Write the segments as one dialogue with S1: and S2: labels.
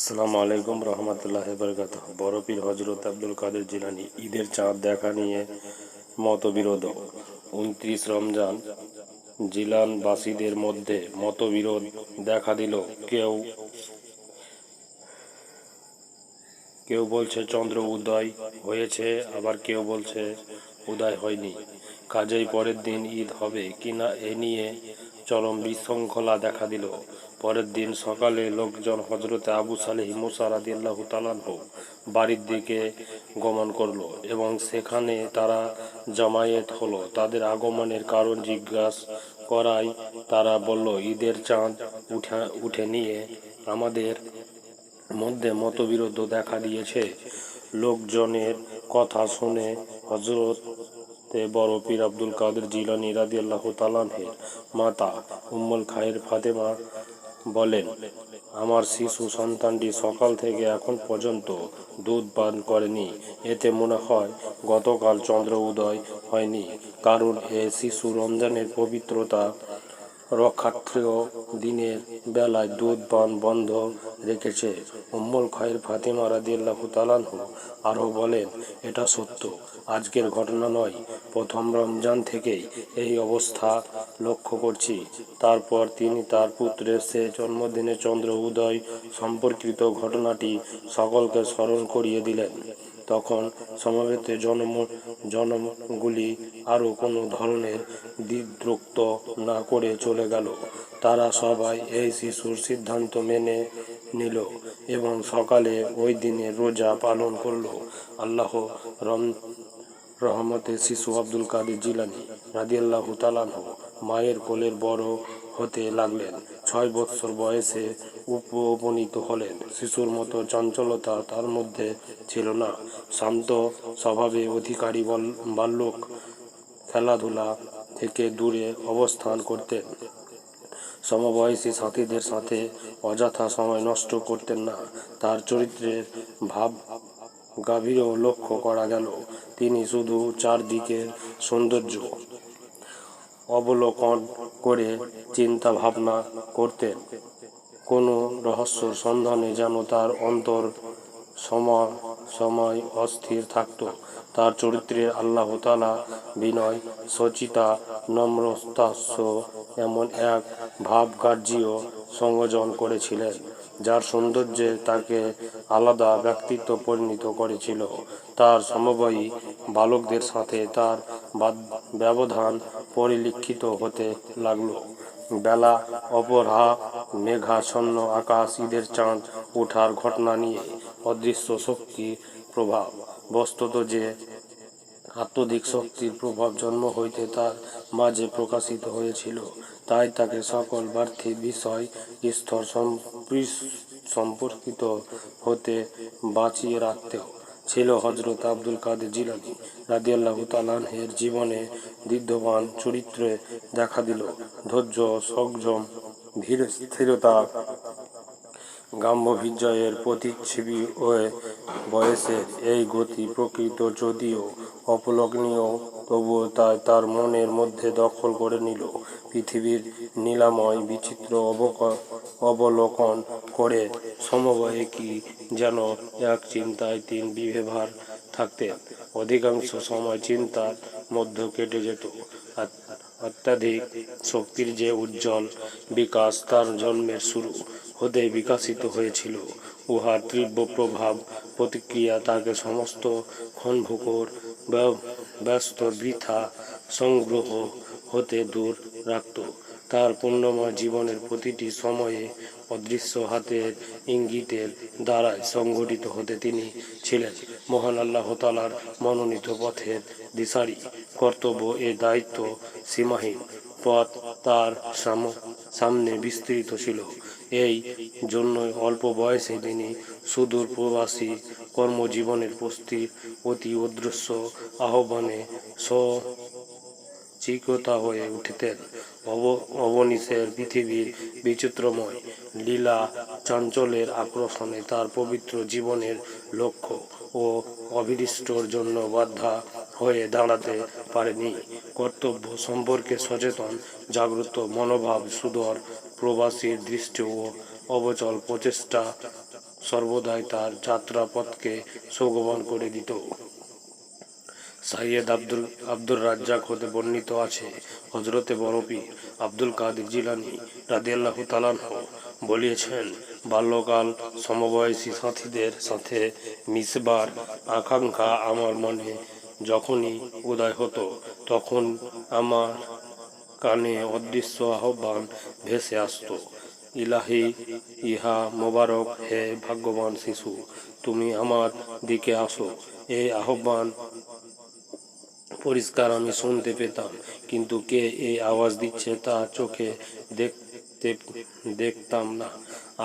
S1: আসসালামু আলাইকুম রহমতুল্লাহ বরকাত বড় পীর হজরত আব্দুল কাদের জিলানি ঈদের চাঁদ দেখা নিয়ে মতবিরোধ। উনত্রিশ রমজান, জিলানবাসীদের মধ্যে মতবিরোধ দেখা দিল। কেউ কেউ বলছে চন্দ্র উদয় হয়েছে, আবার কেউ বলছে উদয় হয়নি। কাজেই পরের দিন ঈদ হবে কিনা এ নিয়ে চরম বিশৃঙ্খলা দেখা দিল। পরের দিন সকালে লোকজন হজরতে আবু সালেহ মুসা রাদিয়াল্লাহ তালানহ বাড়ির দিকে গমন করল এবং সেখানে তারা জমায়েত হলো। তাদের আগমনের কারণ জিজ্ঞাসা করায় তারা বলল, ঈদের চাঁদ উঠা, উঠে নিয়ে আমাদের মধ্যে মতবিরোধ দেখা দিয়েছে। লোকজনের কথা শুনে হজরত বড় পীর আব্দুল কাদের জিলানি রাদি আল্লাহ তালানহের মাতা উম্মুল খায়ের ফাতেমা বলেন, আমার শিশু সন্তানটি সকাল থেকে এখন পর্যন্ত দুধ পান করেনি। এতে মনে হয় গতকাল চন্দ্র উদয় হয়নি। কারণ এ শিশু রমজানের পবিত্রতা রক্ষার্থেও দিনের বেলায় দুধ পান বন্ধ রেখেছে। উম্মুল খায়ের ফাতিমা রাদিয়াল্লাহ তালানহু আরও বলেন, এটা সত্য। আজকের ঘটনা নয়, প্রথম রমজান থেকেই এই অবস্থা লক্ষ্য করছি। তারপর তিনি তার পুত্রের সে জন্মদিনে চন্দ্র উদয় সম্পর্কিত ঘটনাটি সকলকে স্মরণ করিয়ে দিলেন। তখন সমাবেত জনম, জনমগুলি আরও কোনো ধরনের দ্বিদ্রুক্ত না করে চলে গেল। তারা সবাই এই শিশুর সিদ্ধান্ত মেনে নিল। এবং সকালে ওই দিনে রোজা পালন করল আল্লাহ রম, রহমতে শিশু আব্দুল কাদের জিলানি রাদিয়াল্লাহ তালানহ মায়ের কোলের বড় হতে লাগলেন। ছয় বৎসর বয়সে উপ, উপনীত হলেন। শিশুর মতো চঞ্চলতা তার মধ্যে ছিল না। শান্ত স্বভাবে অধিকারী বল- বাল্যক খেলাধুলা থেকে দূরে অবস্থান করতেন। সমবয়সী সাথীদের সাথে অযথা সময় নষ্ট করতেন না। তার চরিত্রের ভাব গাভীরও লক্ষ্য করা গেল। তিনি শুধু চারদিকের সৌন্দর্য অবলোকন করে চিন্তা ভাবনা করতেন। কোনো রহস্য সন্ধানে যেন তার অন্তর সময় সময় অস্থির থাকত। তার চরিত্রে আল্লাহ তালা বিনয়, সচিতা, নম্রতাস্য এমন এক ভাবকার্যীয় সংযোজন করেছিলেন, যার সৌন্দর্যে তাকে আলাদা ব্যক্তিত্ব পরিণত করেছিল। তার সমবয়ী বালকদের সাথে তার ব্যবধান পরিলক্ষিত হতে লাগল। বেলা অপরহা মেঘাচ্ছন্ন আকাশ, ঈদের চাঁদ ওঠার ঘটনা নিয়ে অদৃশ্য শক্তি প্রভাব। বস্তুত যে আত্মধিক শক্তির প্রভাব জন্ম হইতে তার মাঝে প্রকাশিত হয়েছিল, তাই তাকে সকল বার্থিক বিষয় স্তর সম্পর্কিত হতে বাঁচিয়ে রাখতেও ছিল হজরত আব্দুল কাদের জিলানি রাদিয়াল্লাহ তালাহের জীবনে বিদ্যমান চরিত্রে দেখা দিল। ধৈর্য সংযম ধীর, স্থিরতা গাম্ভীর্যের প্রতিচ্ছবি হয়ে বয়সের এই গতি প্রকৃত যদিও অপলগ্নীয়, তবুও তাই তার মনের মধ্যে দখল করে নিল। পৃথিবীর নীলাময়, বিচিত্র অবলোকন করে সমবয়ে কি যেন এক চিন্তায় তিন বিভেভার থাকতেন অধিকাংশ সময় চিন্তার মধ্যে কেটে যেত। অত্যাধিক শক্তির যে উজ্জ্বল বিকাশ তার জন্মের শুরু। হতে বিকাশিত হয়েছিল। উহার তীব্র প্রভাব প্রতিক্রিয়া তাকে সমস্ত ব্য- ব্যস্ত বৃথা সংগ্রহ হতে দূর রাখত। তার পূর্ণময় জীবনের প্রতিটি সময়ে অদৃশ্য হাতের ইঙ্গিতের দ্বারাই সংগঠিত হতে তিনি ছিলেন। মহান আল্লাহ তালার মনোনীত পথের দিশারি। কর্তব্য এ দায়িত্ব সীমাহীন। পথ তার সাম- সামনে বিস্তৃত ছিল। এই জন্যই অল্প বয়সে তিনি সুদূর প্রবাসী কর্মজীবনের প্রস্তির অতি অদৃশ্য আহ্বানে স চিকতা হয়ে উঠিতেন অব অবনীশের পৃথিবীর বিচিত্রময় লীলা চাঞ্চলের আকর্ষণে তার পবিত্র জীবনের লক্ষ্য ও অভিষ্ট জন্য বাধ্যা হয়ে দাঁড়াতে পারেনি। কর্তব্য সম্পর্কে সচেতন, জাগ্রত মনোভাব সুদর প্রবাসীর দৃষ্টি ও অবচল প্রচেষ্টা সর্বদাই তার যাত্রাপথকে সুগমন করে দিত। সাইয়েদ আব্দুল আব্দুর রাজ্জাক হতে বর্ণিত আছে। হজরতে বরফি আব্দুল কাদের জিলানি রাদিয়াল্লাহ তালানহ বলিয়েছেন, বাল্যকাল সমবয়সী সাথীদের সাথে মিশবার আকাঙ্ক্ষা আমার মনে যখনই উদয় হতো, তখন আমার কানে অদৃশ্য আহ্বান ভেসে আসতো। ইলাহি, ইহা মোবারক, হে ভাগ্যবান শিশু, তুমি আমার দিকে আসো। এই আহ্বান পরিষ্কার আমি শুনতে পেতাম, কিন্তু কে এই আওয়াজ দিচ্ছে তা চোখে দেখতে, দেখতাম না।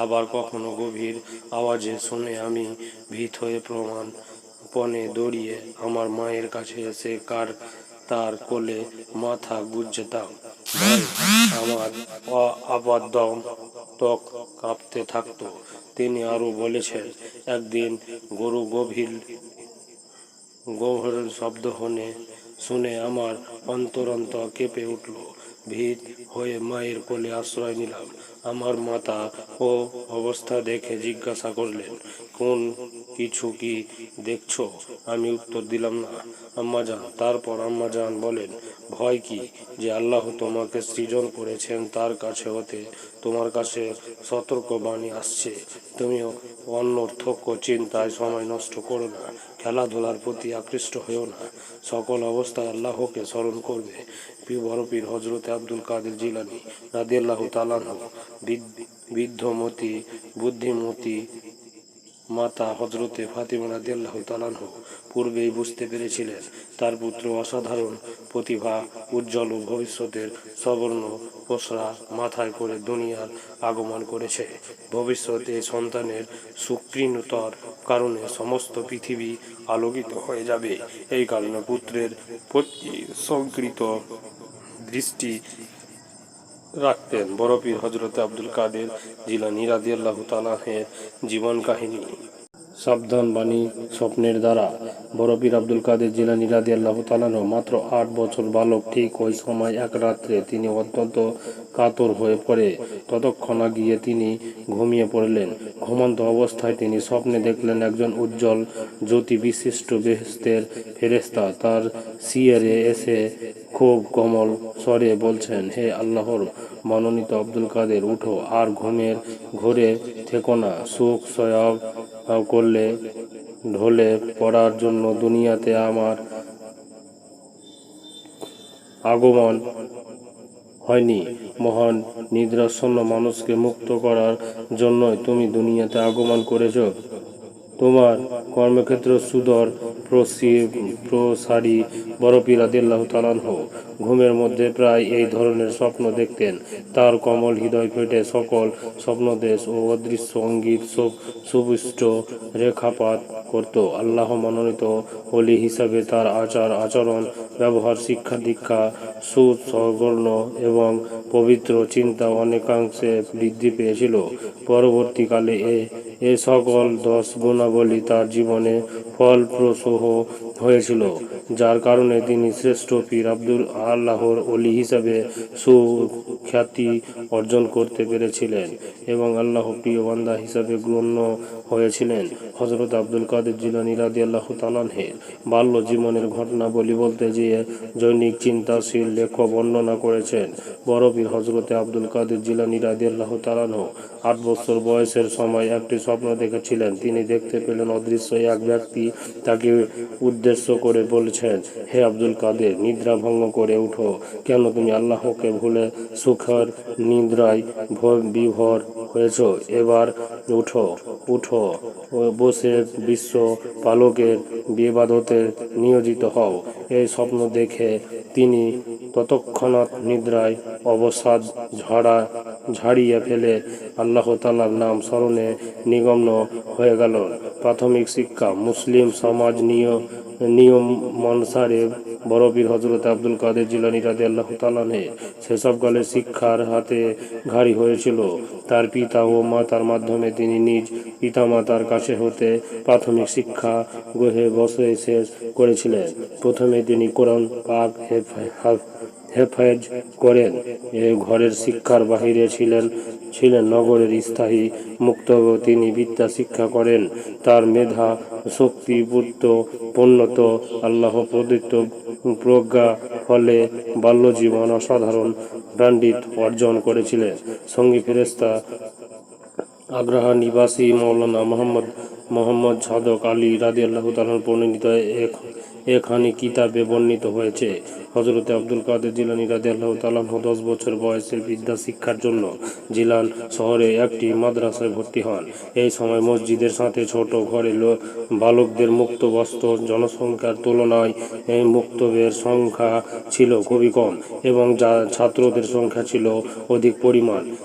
S1: আবার কখনো গভীর আওয়াজে শুনে আমি ভীত হয়ে প্রমাণ পণে দৌড়িয়ে আমার মায়ের কাছে এসে কার, তার কোলে মাথা গুজেতাম। আমার আবাদম ত্বক কাঁপতে থাকতো তিনি আরও বলেছেন একদিন গরু গভীর গৌহরের শব্দ হনে শুনে আমার অন্তরন্ত কেঁপে উঠল ভীত হয়ে মায়ের কোলে আশ্রয় নিলাম আমার মাতা ও অবস্থা দেখে জিজ্ঞাসা করলেন কোন কিছু কি দেখছ? আমি উত্তর দিলাম না। আম্মা আম্মাজান তারপর আম্মা আম্মাজান বলেন, ভয় কি যে আল্লাহ তোমাকে সৃজন করেছেন তার কাছে হতে তোমার কাছে সতর্ক বাণী আসছে? তুমিও অন্যর্থক চিন্তায় সময় নষ্ট করো না, খেলাধুলার প্রতি আকৃষ্ট হয়েও না। সকল অবস্থায় আল্লাহকে স্মরণ করবে। প্রিয় বরপীর হজরতে আব্দুল কাদের জিলানি রাদিয়াল্লাহ তালানহ বৃদ্ধমতি, বুদ্ধিমতী মাতা হজরতে ফাতিমা রাদিয়াল্লাহ তালানহ পূর্বেই বুঝতে পেরেছিলেন, তার পুত্র অসাধারণ প্রতিভা, উজ্জ্বল ও ভবিষ্যতের সবর্ণ পোষরা মাথায় করে দুনিয়ার আগমন করেছে। ভবিষ্যতে সন্তানের সুকৃণতর কারণে সমস্ত পৃথিবী আলোকিত হয়ে যাবে। এই কারণে পুত্রের প্রতি সংকৃত দৃষ্টি রাখতেন। বরফির হজরত আব্দুল কাদের জিলানি রাদিয়াল্লাহু তালাহের জীবন কাহিনী। সাবধান বাণী স্বপ্নের দ্বারা। বরফির আব্দুল কাদের জিলানি রাদি আল্লাহ তালানো মাত্র আট বছর বালক। ঠিক ওই সময় এক রাত্রে তিনি অত্যন্ত কাতর হয়ে পড়ে। ততক্ষণ গিয়ে তিনি ঘুমিয়ে পড়লেন। ঘুমন্ত অবস্থায় তিনি স্বপ্নে দেখলেন একজন উজ্জ্বল জ্যোতি বিশিষ্ট বেহেস্তের ফেরেস্তা তার সিয়ারে এসে খুব কোমল স্বরে বলছেন, হে আল্লাহর মনোনীত আব্দুল কাদের, উঠো আর ঘুমের ঘোরে থেকো না। সুখ সয়ব করলে ঢলে পড়ার জন্য দুনিয়াতে আমার আগমন হয়নি। মহান নিদ্রাচ্ছন্ন মানুষকে মুক্ত করার জন্যই তুমি দুনিয়াতে আগমন করেছ। তোমার কর্মক্ষেত্র সুদর প্রসি- প্রসারী বরফি রাদিল্লাহ তালানহ ঘুমের মধ্যে প্রায় এই ধরনের স্বপ্ন দেখতেন। তার কমল হৃদয় ফেটে সকল স্বপ্নদেশ ও অদৃশ্য অঙ্গীর সু- সুবিষ্ট রেখাপাত করত। আল্লাহ মনোনীত অলি হিসাবে তার আচার, আচরণ, ব্যবহার, শিক্ষা দীক্ষা সুসগর্ণ এবং পবিত্র চিন্তা অনেকাংশে বৃদ্ধি পেয়েছিল। পরবর্তীকালে এ এ সকল দশ গুণাবলী তার জীবনে ফলপ্রসূ হয়েছিল, যার কারণে তিনি শ্রেষ্ঠ পীর আব্দুল আল্লাহর অলি হিসাবে সুখ্যাতি অর্জন করতে পেরেছিলেন এবং আল্লাহ প্রিয় বান্দা হিসাবে গণ্য হয়েছিলেন। হজরত আব্দুল কাদের জিলানি রাদি আল্লাহ তালানহে বাল্য জীবনের ঘটনাবলী বলতে গিয়ে জৈনিক চিন্তাশীল লেখক বর্ণনা করেছেন। বরফির হজরতে আব্দুল কাদের জিলানি রাদি আল্লাহ তালানহ আট বছর বয়সের সময় একটি স্বপ্ন দেখেছিলেন। তিনি দেখতে পেলেন অদৃশ্য এক ব্যক্তি তাকে উদ্দেশ্য করে বলছেন, হে আব্দুল কাদের, নিদ্রা ভঙ্গ করে উঠো। কেন তুমি আল্লাহকে ভুলে সুখের নিদ্রায় বিভোর হয়েছ? এবার উঠো উঠো। ও বিশ্ব পালকের বিবাদতে নিয়োজিত হও। এই স্বপ্ন দেখে তিনি ততক্ষণাৎ নিদ্রায় অবসাদ ঝাড়া, ঝাড়িয়ে ফেলে আল্লাহ তালার নাম স্মরণে নিগম্ন হয়ে গেল। প্রাথমিক শিক্ষা, মুসলিম সমাজ নিয়ম নিয়ম মনসারে বরফির হজরত আব্দুল কাদের জিলানি রাদে আল্লাহ তালানে সেসবকালে শিক্ষার হাতে ঘাড়ি হয়েছিল। তার পিতা ও মাতার মাধ্যমে তিনি নিজ পিতামাতার কাছে হতে প্রাথমিক শিক্ষা গ্রহে বসে শেষ করেছিলেন। প্রথমে তিনি কোরআন পাক হেফ- হেফ- হেফাজ করেন। ঘরের শিক্ষার বাহিরে ছিলেন ছিলেন নগরের স্থায়ী মুক্ত তিনি বিদ্যা শিক্ষা করেন। তার মেধা, শক্তি, বুদ্ধ, পণ্যত আল্লাহ প্রদত্ত প্রজ্ঞা ফলে বাল্যজীবন অসাধারণ পাণ্ডিত অর্জন করেছিলেন। সঙ্গী ফেরেস্তা আগ্রাহা নিবাসী মৌলানা মোহাম্মদ মোহাম্মদ সাদক আলী রাদি আল্লাহ তালার পরিণীত এক এখানে কিতাবে বর্ণিত হয়েছে হজরতে আব্দুল কাদের জিলানি রাদি আল্লাহ তালাহ দশ বছর বয়সের বিদ্যা শিক্ষার জন্য জিলান শহরে একটি মাদ্রাসায় ভর্তি হন। এই সময় মসজিদের সাথে ছোট ঘরে বালকদের মুক্ত বস্ত্র জনসংখ্যার তুলনায় এই মুক্তবের সংখ্যা ছিল খুবই কম এবং যা ছাত্রদের সংখ্যা ছিল অধিক পরিমাণ।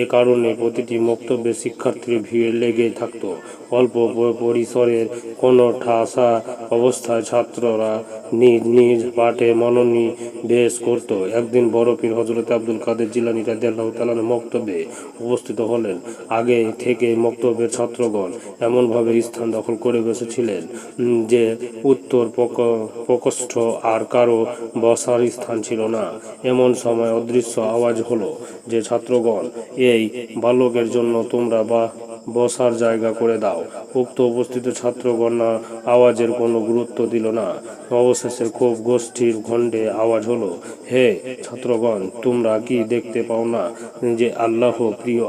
S1: এ কারণে প্রতিটি বক্তব্যে শিক্ষার্থীর ভিড় লেগে থাকতো। অল্প পরিসরের কোনো ঠাসা অবস্থায় ছাত্ররা নিজ নিজ পাঠে মনোনিবেশ করত। একদিন বরফির হজরত আব্দুল কাদের জিলানি রাদিয়াল্লাহ তালান মক্তব্যে উপস্থিত হলেন। আগে থেকে মক্তব্যের ছাত্রগণ এমনভাবে স্থান দখল করে বসেছিলেন যে উত্তর প্রকোষ্ঠ আর কারও বসার স্থান ছিল না। এমন সময় অদৃশ্য আওয়াজ হলো যে, ছাত্রগণ, এই বালকের জন্য তোমরা বা বসার জায়গা করে দাও। উক্ত উপস্থিত ছাত্রগণ আওয়াজের কোনো গুরুত্ব দিল না। অবশেষে খুব গোষ্ঠীর খণ্ডে আওয়াজ হলো, হে ছাত্রগণ, তোমরা কি দেখতে পাও না যে আল্লাহ প্রিয়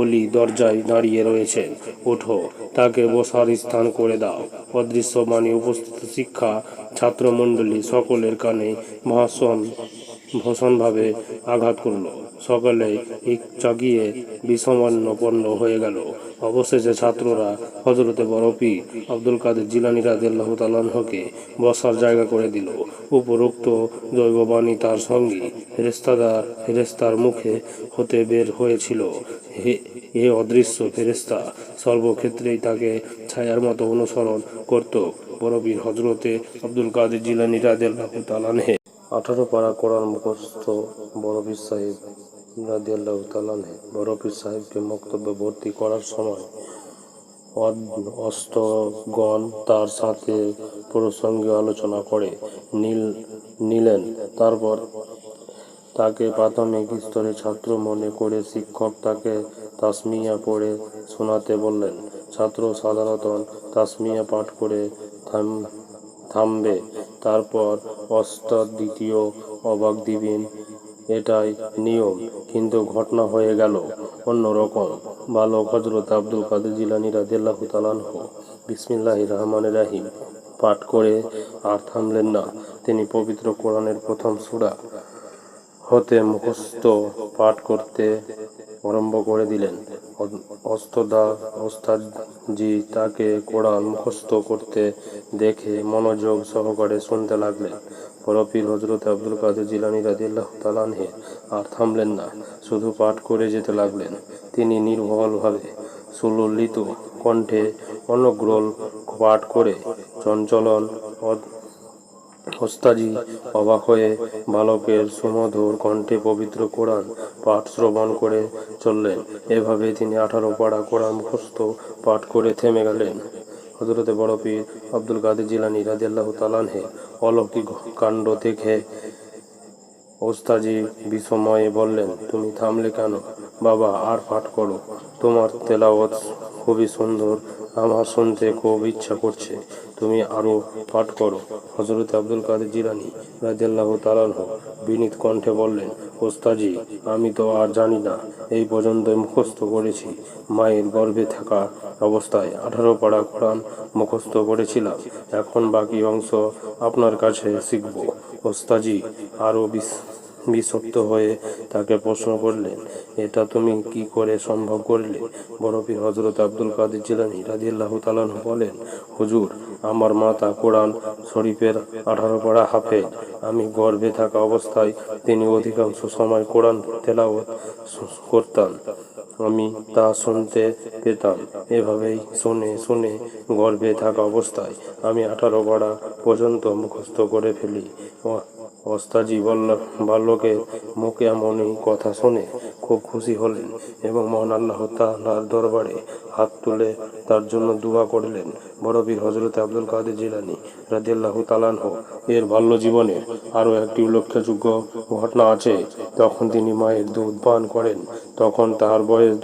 S1: অলি দরজায় দাঁড়িয়ে রয়েছে? ওঠো, তাকে বসার স্থান করে দাও। অদৃশ্য বাণী উপস্থিত শিক্ষা ছাত্রমণ্ডলী সকলের কানে ভাষণ ভীষণভাবে আঘাত করল। সকলে জাগিয়ে বিষমান্নপন্ন হয়ে গেল। অবশেষে ছাত্ররা হজরতে বরফি আব্দুল কাদের জিলানি তালাহকে বসার জায়গা করে দিল। উপরোক্ত জৈববাণী তার সঙ্গী ফেরেস্তাদা ফেরেস্তার মুখে হতে বের হয়েছিল। এ অদৃশ্য ফেরেস্তা সর্বক্ষেত্রেই তাকে ছায়ার মতো অনুসরণ করত। বরফির হজরতে আব্দুল কাদের জিলানি রাদিয়াল্লাহ তালানহে আঠারো পারা কোরআন মুখস্থ বরফির সাহেব রাদিয়াল্লাহ তালানহে বরফির সাহেবকে বক্তব্যে ভর্তি করার সময় অষ্টগণ তার সাথে প্রসঙ্গে আলোচনা করে নীল নিলেন। তারপর তাকে প্রাথমিক স্তরে ছাত্র মনে করে শিক্ষক তাকে তাসমিয়া পড়ে শোনাতে বললেন। ছাত্র সাধারণত তাসমিয়া পাঠ করে থাম থামবে। তারপর অস্তাদ দ্বিতীয় অবাক দিবেন। এটাই নিয়ম। কিন্তু ঘটনা হয়ে গেল অন্যরকম বালক হজরত আব্দুল কাদের জিলানি রাদিয়াল্লাহ তালানহ বিসমিল্লাহ রহমান রাহিম। পাঠ করে আর থামলেন না। তিনি পবিত্র কোরআনের প্রথম সূরা হতে মুখস্থ পাঠ করতে আরম্ভ করে দিলেন। অস্তদা ওস্তাদজি তাকে কোরআন মুখস্থ করতে দেখে মনোযোগ সহকারে শুনতে লাগলেন বরফির হজরত আব্দুল কাদের জিলানি রাদিল্লাহ তালানহে আর থামলেন না, শুধু পাঠ করে যেতে লাগলেন। তিনি নির্ভলভাবে সুললিত কণ্ঠে অনগ্রল পাঠ করে চঞ্চলন ওস্তাজি অবাক হয়ে বালকের সুমধুর কণ্ঠে পবিত্র কোরআন পাঠ শ্রবণ করে চললেন। এভাবে তিনি আঠারো পাড়া কোরআন মুখস্থ পাঠ করে থেমে গেলেন। হজরতে বড় পীর আব্দুল কাদের জিলানি রাদিয়াল্লাহু তালানহে অলৌকিক কাণ্ড দেখে ওস্তাজি বিস্ময়ে বললেন, তুমি থামলে কেন? বাবা, আর পাঠ করো। তোমার তেলাওয়াত খুবই সুন্দর আমার শুনতে খুব ইচ্ছা করছে। তুমি আরও পাঠ করো। হজরত আব্দুল কাদের জিলানি রাজিয়াল্লাহ তালানহ বিনীত কণ্ঠে বললেন ওস্তাজি আমি তো আর জানি না। এই পর্যন্ত মুখস্থ করেছি। মায়ের গর্ভে থাকা অবস্থায় আঠারো পাড়া কোরআন মুখস্থ করেছিলাম। এখন বাকি অংশ আপনার কাছে শিখব। ওস্তাজি আরও বিশ বিশ্বস্ত হয়ে তাকে প্রশ্ন করলেন এটা তুমি কি করে সম্ভব করলে? বরফির হজরত আব্দুল কাদের জিলানি রাজিয়াল্লাহ তালান বলেন, হুজুর, আমার মাতা কোরআন শরীফের আঠারো পাড়া হাফেজ। আমি গর্ভে থাকা অবস্থায় তিনি অধিকাংশ সময় কোরআন তেলাওয়াত করতাম। আমি তা শুনতে পেতাম। এভাবেই শুনে শুনে গর্ভে থাকা অবস্থায় আমি আঠারো পাড়া পর্যন্ত মুখস্থ করে ফেলি। বলল বালকের মুখে এমনই কথা শুনে খুব খুশি হলেন এবং মহান আল্লাহ তাআলার দরবারে হাত তুলে তার জন্য দোয়া করলেন। বড় বীর হজরত আব্দুল কাদের জিলানী রাদিয়াল্লাহু তালানহ এর বাল্য জীবনে আরও একটি উল্লেখযোগ্য ঘটনা আছে। তখন তিনি মায়ের দুধ পান করেন। তখন তার বয়স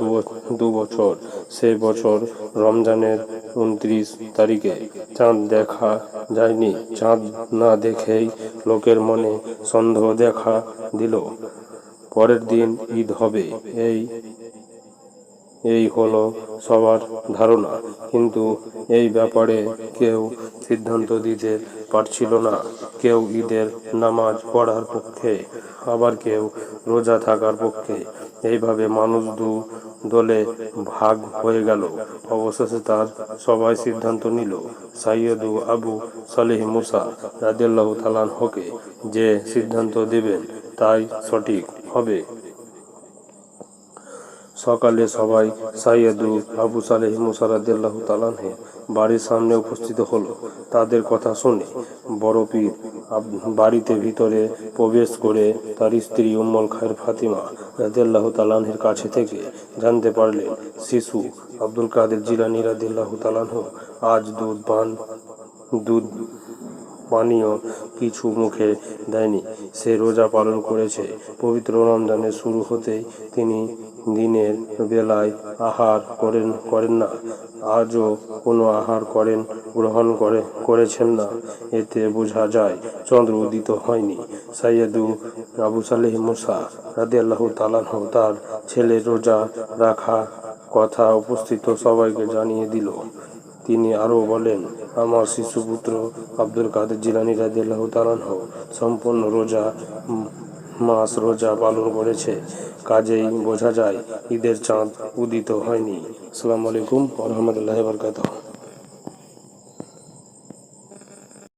S1: দু বছর। সেই বছর রমজানের উনত্রিশ তারিখে চাঁদ দেখা যায়নি। চাঁদ না দেখেই লোকের মনে সন্দেহ দেখা দিল। পরের দিন ঈদ হবে। এই এই হলো সবার ধারণা। কিন্তু এই ব্যাপারে কেউ সিদ্ধান্ত দিতে পারছিল না। কেউ ঈদের নামাজ পড়ার পক্ষে, আবার কেউ রোজা থাকার পক্ষে। এইভাবে মানুষ দু দলে ভাগ হয়ে গেল। অবশেষে তার সবাই সিদ্ধান্ত নিল সাইয়দু আবু সালেহ মুসা রাজিয়াল্লাহ তালান হকে যে সিদ্ধান্ত দেবেন তাই সঠিক হবে। সকালে সবাই সাইয়েদু আবু সালেহ মুসারাদ্দাল্লাহ তালানহে বাড়ির সামনে উপস্থিত হলো। তাদের কথা শুনে বড় পীর বাড়িতে ভিতরে প্রবেশ করে তার স্ত্রী উম্মল খায়ের ফাতিমা রাদিয়াল্লাহ তালানহের কাছে থেকে জানতে পারলেন, শিশু আব্দুল কাদের জিলানি রাদিয়াল্লাহ তালানহ আজ দুধ পান, দুধ পানীয় কিছু মুখে দেয়নি। সে রোজা পালন করেছে। পবিত্র রমজানের শুরু হতেই তিনি দিনের বেলায় আহার করেন করেন না। আজও কোনো আহার করেন, গ্রহণ করে, করেছেন না। এতে বোঝা যায়, চন্দ্র উদিত হয়নি। সাইয়েদু আবু সালেহ মুসা রাদি আল্লাহ তালাহ তার ছেলে রোজা রাখা কথা উপস্থিত সবাইকে জানিয়ে দিল। তিনি আরও বলেন, আমার শিশুপুত্র আব্দুল কাদের জিলানি রাদিয়াল্লাহু তাআলাহ সম্পূর্ণ রোজা মাস রোজা পালন করেছে। কাজেই বোঝা যায় ঈদের চাঁদ উদিত হয়নি। আসসালামু আলাইকুম রাহমাতুল্লাহি ওয়া বারাকাতুহু।